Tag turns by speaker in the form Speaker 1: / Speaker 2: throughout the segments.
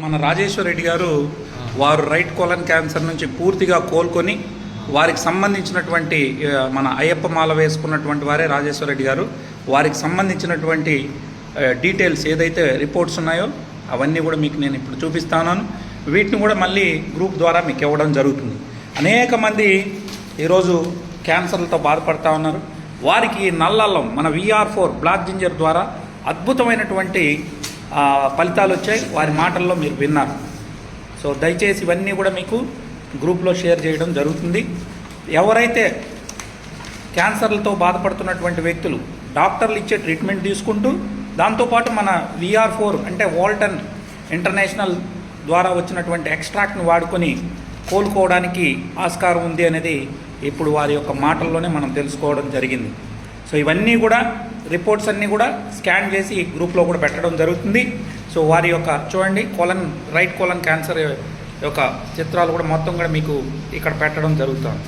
Speaker 1: మన రాజేశ్వర రెడ్డి గారు వారు రైట్ కోలన్ క్యాన్సర్ నుంచి పూర్తిగా కోలుకొని వారికి సంబంధించినటువంటి మన అయ్యప్ప మాల వేసుకున్నటువంటి వారే రాజేశ్వర రెడ్డి గారు. వారికి సంబంధించినటువంటి డీటెయిల్స్ ఏదైతే రిపోర్ట్స్ ఉన్నాయో అవన్నీ కూడా మీకు నేను ఇప్పుడు చూపిస్తాను. వీటిని కూడా మళ్ళీ గ్రూప్ ద్వారా మీకు ఇవ్వడం జరుగుతుంది. అనేక మంది ఈరోజు క్యాన్సర్లతో బాధపడతా ఉన్నారు. వారికి నల్లల్లం మన విఆర్ ఫోర్ బ్లాక్ జింజర్ ద్వారా అద్భుతమైనటువంటి ఫలితాలు వచ్చాయి. వారి మాటల్లో మీరు విన్నారు. సో దయచేసి ఇవన్నీ కూడా మీకు గ్రూప్లో షేర్ చేయడం జరుగుతుంది. ఎవరైతే క్యాన్సర్లతో బాధపడుతున్నటువంటి వ్యక్తులు డాక్టర్లు ఇచ్చే ట్రీట్మెంట్ తీసుకుంటూ దాంతోపాటు మన విఆర్ ఫోర్ అంటే వాల్టన్ ఇంటర్నేషనల్ ద్వారా వచ్చినటువంటి ఎక్స్ట్రాక్ట్ని వాడుకొని కోలుకోవడానికి ఆస్కారం ఉంది అనేది ఇప్పుడు వారి యొక్క మాటల్లోనే మనం తెలుసుకోవడం జరిగింది. సో ఇవన్నీ కూడా రిపోర్ట్స్ అన్నీ కూడా స్కాన్ చేసి ఈ గ్రూప్లో కూడా పెట్టడం జరుగుతుంది. సో వారి యొక్క చూడండి కోలన్ రైట్ కోలన్ క్యాన్సర్ యొక్క చిత్రాలు కూడా మొత్తం కూడా మీకు ఇక్కడ పెట్టడం జరుగుతుంది.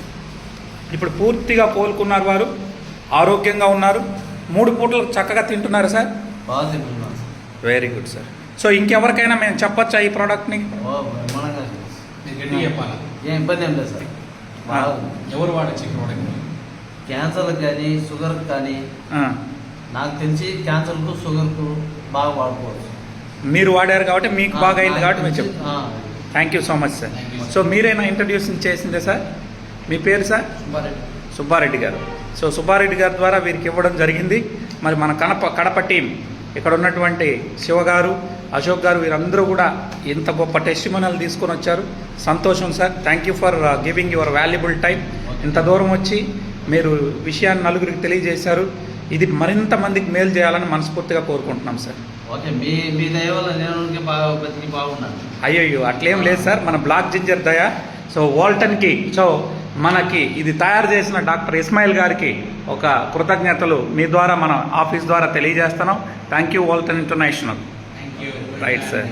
Speaker 1: ఇప్పుడు పూర్తిగా కోలుకున్నారు వారు ఆరోగ్యంగా ఉన్నారు. మూడు పూటలు చక్కగా తింటున్నారు sir? Very good sir. So ఇంకెవరికైనా మేము చెప్పొచ్చా ఈ ప్రోడక్ట్ని
Speaker 2: ఇబ్బంది ఏం లేదు సార్.
Speaker 3: ఎవరు వాడచ్చు ఈ ప్రోడక్ట్
Speaker 2: క్యాన్సర్లకు కానీ షుగర్కి కానీ
Speaker 1: ఆ,
Speaker 2: నాకు తెలిసి క్యాన్సర్కు షుగర్కు బాగా వాడుకోవచ్చు.
Speaker 1: మీరు వాడారు కాబట్టి మీకు బాగా అయింది కాబట్టి మేము
Speaker 2: నాకు
Speaker 1: చెప్తాం thank you so much sir. So మీరైనా ఇంట్రడ్యూస్ చేసిందే సార్ మీ పేరు సార్
Speaker 2: సుబ్బారెడ్డి.
Speaker 1: సుబ్బారెడ్డి గారు. సో సుబ్బారెడ్డి గారి ద్వారా వీరికి ఇవ్వడం జరిగింది. మరి మన కడప కడప టీం ఇక్కడ ఉన్నటువంటి శివ గారు అశోక్ గారు వీరందరూ కూడా ఇంత గొప్ప టెస్టిమోనల్ తీసుకొని వచ్చారు. సంతోషం sir thank you for giving your valuable time ఇంత దూరం వచ్చి మీరు విషయాన్ని నలుగురికి తెలియజేశారు. ఇది మరింత మందికి మేలు చేయాలని మనస్ఫూర్తిగా కోరుకుంటున్నాం సార్.
Speaker 2: ఓకే మీ మీ దయ వల్ల నేను ఊరికే బాగా బతికి బాగున్నాను.
Speaker 1: అయ్యో అట్లేం లేదు సార్. మన బ్లాక్ జింజర్ దయ. సో వాల్టన్కి సో మనకి ఇది తయారు చేసిన డాక్టర్ ఇస్మాయిల్ గారికి ఒక కృతజ్ఞతలు మీ ద్వారా మన ఆఫీస్ ద్వారా తెలియజేస్తున్నాం. Thank you Walton international.
Speaker 3: Thank you
Speaker 1: right sir